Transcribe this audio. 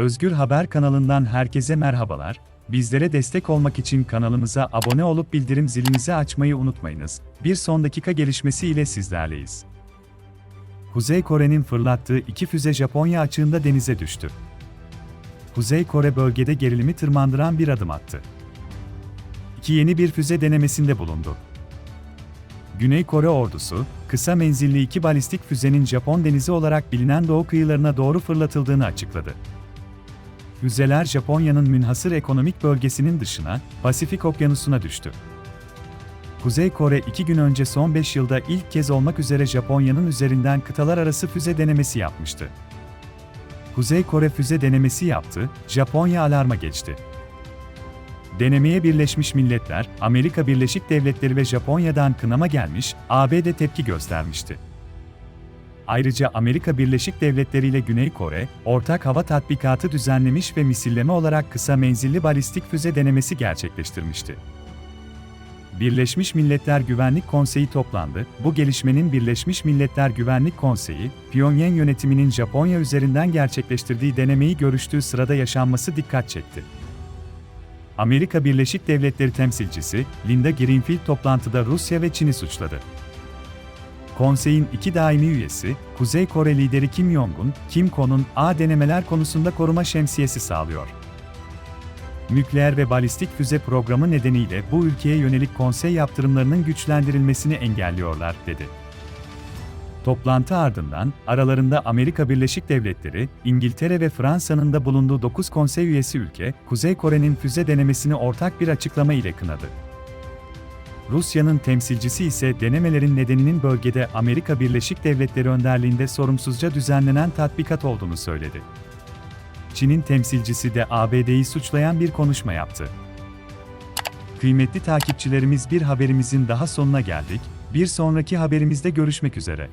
Özgür Haber kanalından herkese merhabalar. Bizlere destek olmak için kanalımıza abone olup bildirim zilinizi açmayı unutmayınız. Bir son dakika gelişmesi ile sizlerleyiz. Kuzey Kore'nin fırlattığı iki füze Japonya açığında denize düştü. Kuzey Kore bölgede gerilimi tırmandıran bir adım attı. İki yeni bir füze denemesinde bulundu. Güney Kore ordusu, kısa menzilli iki balistik füzenin Japon denizi olarak bilinen doğu kıyılarına doğru fırlatıldığını açıkladı. Füzeler Japonya'nın münhasır ekonomik bölgesinin dışına, Pasifik Okyanusu'na düştü. Kuzey Kore iki gün önce son 5 yılda ilk kez olmak üzere Japonya'nın üzerinden kıtalar arası füze denemesi yapmıştı. Kuzey Kore füze denemesi yaptı, Japonya alarma geçti. Denemeye Birleşmiş Milletler, Amerika Birleşik Devletleri ve Japonya'dan kınama gelmiş, ABD tepki göstermişti. Ayrıca Amerika Birleşik Devletleri ile Güney Kore, ortak hava tatbikatı düzenlemiş ve misilleme olarak kısa menzilli balistik füze denemesi gerçekleştirmişti. Birleşmiş Milletler Güvenlik Konseyi toplandı. Bu gelişmenin Birleşmiş Milletler Güvenlik Konseyi, Pyongyang yönetiminin Japonya üzerinden gerçekleştirdiği denemeyi görüştüğü sırada yaşanması dikkat çekti. Amerika Birleşik Devletleri temsilcisi Linda Greenfield toplantıda Rusya ve Çin'i suçladı. Konseyin iki daimi üyesi, Kuzey Kore lideri Kim Jong-un, Kim Kon'un A denemeler konusunda koruma şemsiyesi sağlıyor. Nükleer ve balistik füze programı nedeniyle bu ülkeye yönelik konsey yaptırımlarının güçlendirilmesini engelliyorlar, dedi. Toplantı ardından, aralarında Amerika Birleşik Devletleri, İngiltere ve Fransa'nın da bulunduğu 9 konsey üyesi ülke, Kuzey Kore'nin füze denemesini ortak bir açıklama ile kınadı. Rusya'nın temsilcisi ise denemelerin nedeninin bölgede Amerika Birleşik Devletleri önderliğinde sorumsuzca düzenlenen tatbikat olduğunu söyledi. Çin'in temsilcisi de ABD'yi suçlayan bir konuşma yaptı. Kıymetli takipçilerimiz bir haberimizin daha sonuna geldik. Bir sonraki haberimizde görüşmek üzere.